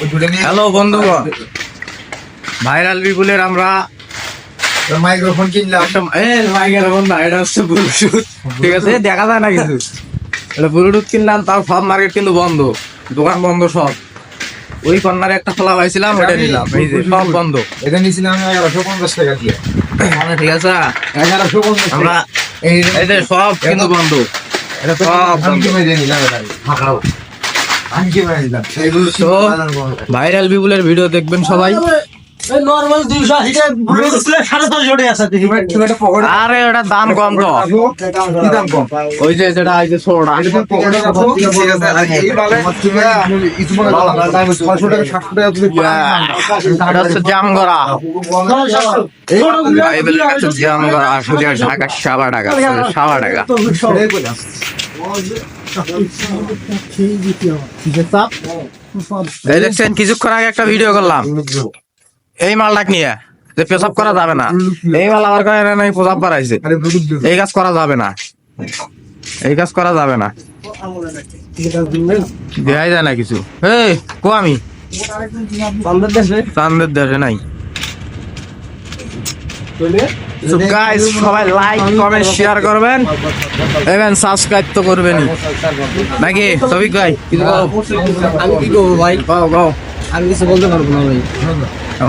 Hello বন্ধুগণ। Viral বিপুলের আমরা microphone কিনলাম। একটা এ মাইকের এখন না এটা হচ্ছে ব্লুটুথ ঠিক আছে? দেখা যায় না কিছু এটা ব্লুটুথ কিনলাম তার সব মার্কেট কিন্তু বন্ধ। দোকান বন্ধ সব। ওই কর্নারে একটা খোলা পাইছিলাম ওটা নিলাম। এই যে সব বন্ধ। এটা নিয়েছিলাম এগারোশো পঞ্চাশ টাকা দিয়ে। ঠিক আছে? এগারোশো পঞ্চাশ আমরা এই যে সব কিন্তু বন্ধ। এটা সব আমি বন্ধ। কিনে দিয়ে নিলাম এটা। ভাইরাল বিপুলের ভিডিও দেখবেন সবাই। নর্মাল টাকা আছে একটা আরে দাম কম তো। কি দাম কম? ওই যে যেটা এই যে মনে কিছুক্ষণ আগে একটা ভিডিও করলাম। এই মালটা নিয়ে যে পেশাব করা যাবে না। এই মাল আবার করে নাই পেশাব করাইছে এই কাজ করা যাবে না। এই কাজ করা যাবে না। দেখাই যায় না কিছু। এই কো আমি। চান্দের দেশে? নাই। guys, সবাই লাইক কমেন্ট শেয়ার করবেন। এবং সাবস্ক্রাইব তো করবেনই। নাকি? ভাই বলো। আমি কি করব ভাই? গাও গাও আমি কিছু বলতে পারব না ভাই।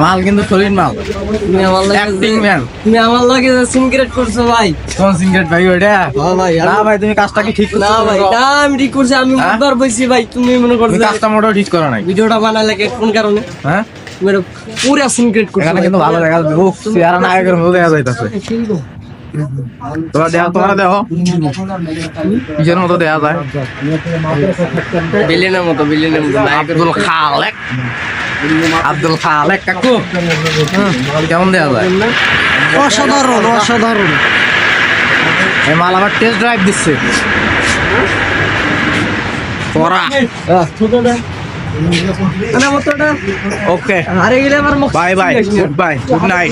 মাল কিন্তু মাল। তুমি আমার লাগে ম্যান তুমি আমার লাগে সিনক্রেট করছ ভাই। কোন সিঙ্গেট ভাই হ্যাঁ ভাই না ভাই তুমি কাজটা কি ঠিক না ভাই না আমি ঠিক করছি আমি হ্যাঁ? বুধবার ভাই তুমি মনে করছ কাজটা মোটেও ঠিক করো নাই? ভিডিওটা বানালে কে কোন কারণে? হ্যাঁ? পুরা সিনক্রেট করছ এখানে কিন্তু ভালো দেখা নায়কের মতো দেখা যাইতাছে। তোমরা দেখো তোমরা দেখো কিসের মতো দেখা যায়। বিলিয়নের মতো বিলিয়নের মতো। আব্দুল খালেক। আব্দুল খালেক কাকু। কেমন দেখা যায়? অসাধারণ অসাধারণ। এই মাল আবার টেস্ট ড্রাইভ দিচ্ছে। মানে ওকে হারে গেলে আমার bye bye good bye good night